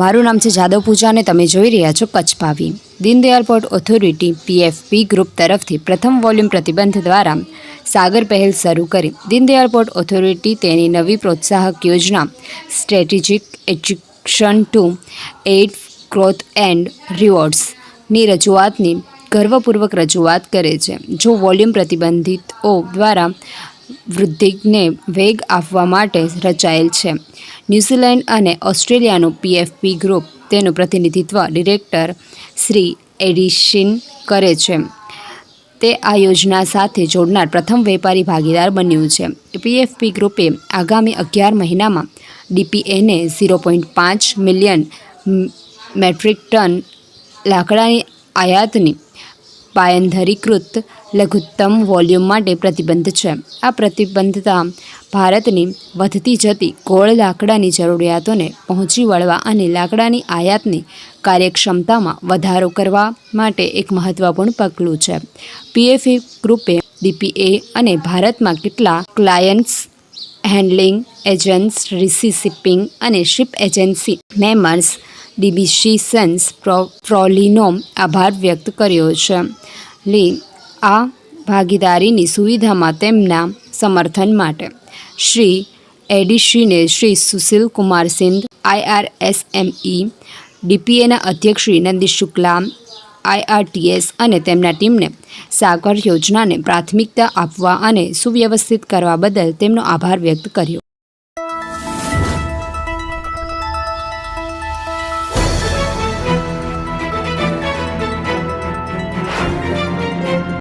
મારું નામ છે જાદવ પૂજા અને તમે જોઈ રહ્યા છો કચ્છ પાવી Deendayal port authority, PFP group તરફથી પ્રથમ વોલ્યુમ પ્રતિબંધ દ્વારા સાગર પહેલ શરૂ કરી. દીનદયાલ પોર્ટ ઓથોરિટી તેની નવી પ્રોત્સાહક યોજના strategic education to aid growth and રિવોર્ડ્સની રજૂઆતની ગર્વપૂર્વક રજૂઆત કરે છે. જો વોલ્યુમ પ્રતિબંધિતો દ્વારા વૃદ્ધિને વેગ આપવા માટે રચાયેલ છે. ન્યૂઝીલેન્ડ અને ઓસ્ટ્રેલિયાનું પીએફપી ગ્રુપ તેનું પ્રતિનિધિત્વ ડિરેક્ટર શ્રી એડિશિન કરે છે. તે આ યોજના સાથે જોડનાર પ્રથમ વેપારી ભાગીદાર બન્યું છે. પીએફપી ગ્રુપે આગામી અગિયાર મહિનામાં ડીપીએને ઝીરો પોઈન્ટ પાંચ મિલિયન મેટ્રિક ટન લાકડાની આયાતની પાયંધરીકૃત લઘુત્તમ વોલ્યુમ માટે પ્રતિબંધ છે. આ પ્રતિબંધતા ભારતની વધતી જતી ગોળ લાકડાની જરૂરિયાતોને પહોંચી વળવા અને લાકડાની આયાતની કાર્યક્ષમતામાં વધારો કરવા માટે એક મહત્વપૂર્ણ પગલું છે. પીએફએ ગ્રુપે ડીપીએ અને ભારતમાં કેટલા ક્લાયન્ટ્સ, હેન્ડલિંગ એજન્ટ્સ રિસી શિપિંગ અને શિપ એજન્સી, મેમર્સ ડિબિશિસન્સ પ્રો પ્રોલીનો આભાર વ્યક્ત કર્યો છે. લી, આ ભાગીદારીની સુવિધામાં તેમના સમર્થન માટે. શ્રી એડીશ્રીને શ્રી સુશીલ કુમાર સિંધ આઈઆરએસએમઈ ડીપીએના અધ્યક્ષ શ્રી નંદીશ શુક્લા આઈઆરટીએસ અને તેમના ટીમને સાગર યોજનાને પ્રાથમિકતા આપવા અને સુવ્યવસ્થિત કરવા બદલ તેમનો આભાર વ્યક્ત કર્યો.